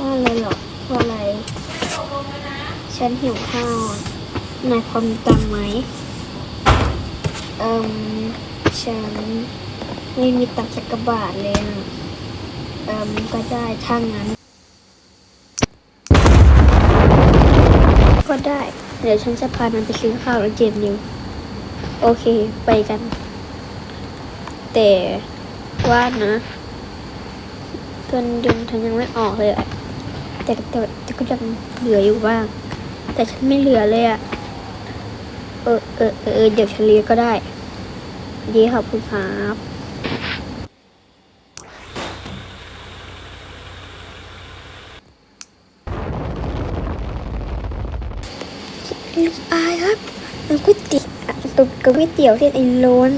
ว่าอะไรหรอว่าอะไร ฉันหิวข้าวนายพอมีตังไหม เอิมฉันไม่มีตังสักกรบาทเลยอะเอิมก็ได้ถ้างั้น ก็ได้ เดี๋ยวฉันจะพามันไปซื้อข้าวแล้วเจมนิว โอเค ไปกัน แต่ว่านะเงินเดือนฉันยังไม่ออกเลยอะ แต่แต่แต่ก็ยังเหลืออยู่บ้าง แต่ฉันไม่เหลือเลยอะเออเออเออเออเดี๋ยวฉันเรียก็ได้เยี่ขอบคุณครับอายครับมันก๋วยเตี๋ยวตุกกับก๋วยเตี๋ยวที่ไอ้ล้น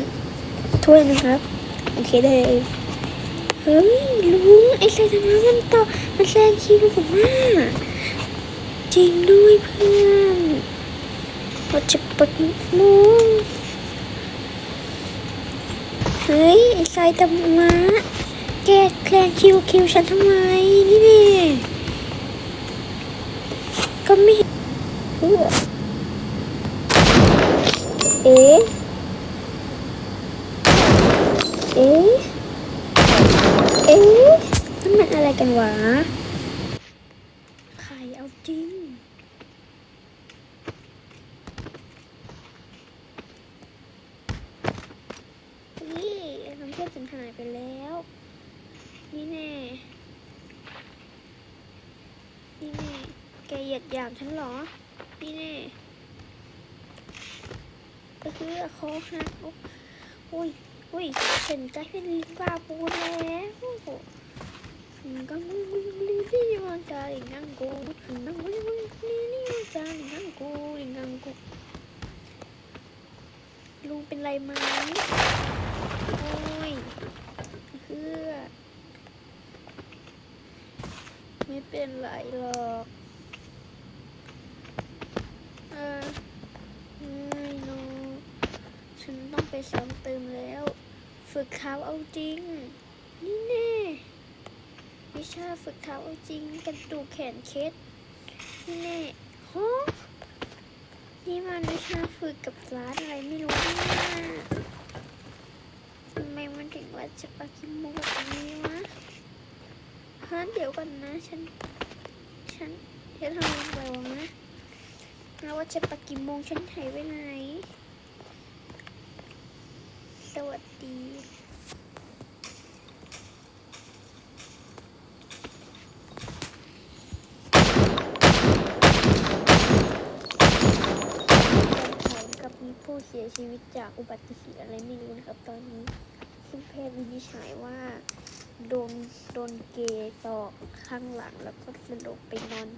ถ้วยนะครับ โอเคได้ เฮ้ยลุงไอ้ไซตามะมันต่อมันแซงคิวผมมากจริงด้วยเพื่อนเราจะปดมุงเฮ้ยไอ้ไซตามะแกแคลงคิวคิวฉันทำไมนี่แน่ก็ไม่เห็นเอ๊ะเอ๊ะ เอ๊ะนั่นมันอะไร กันวะใครเอาจริง นี่น้ำเทพฉันหายไปแล้ว นี่แน่ นี่แน่ แกเหยียดหยามฉันเหรอ นี่แน่เออคอหักโอ้ยอุ้ยฉันจเป็นลิงบาปูแล้ว ลิงที่มันจะลิงกังกูนั่งมึงมึงลิงนี่มันจะลิงังกูลิงังกูลุงเป็นไรไหมโอ้ยเพื่อไม่เป็นไรหรอกเออไม่โนฉันต้องไปซ้อมเติมแล้ว ฝึกเท้าเอาจริง นี่แน่ วิชาฝึกเท้าจริงกระดูกแขนเคสนี่แน่ฮะนี่มันวิชาฝึกกับร้านอะไรไม่รู้นี่ยทำไมมันถึงว่าจะปากิโมกแบบนี้วะฮะเดี๋ยวก่อนนะ ฉัน ฉันจะทำอะไรวะแล้วว่าจะปากิโมงฉันหายไปไหน สวัสดี กับ มีผู้เสียชีวิตจากอุบัติเหตุอะไรไม่รู้นะครับ ตอนนี้ซึ่งแพทย์วินิจฉัยว่า โดนโดนเกย์ตอกข้างหลังแล้วก็สลบไปนอน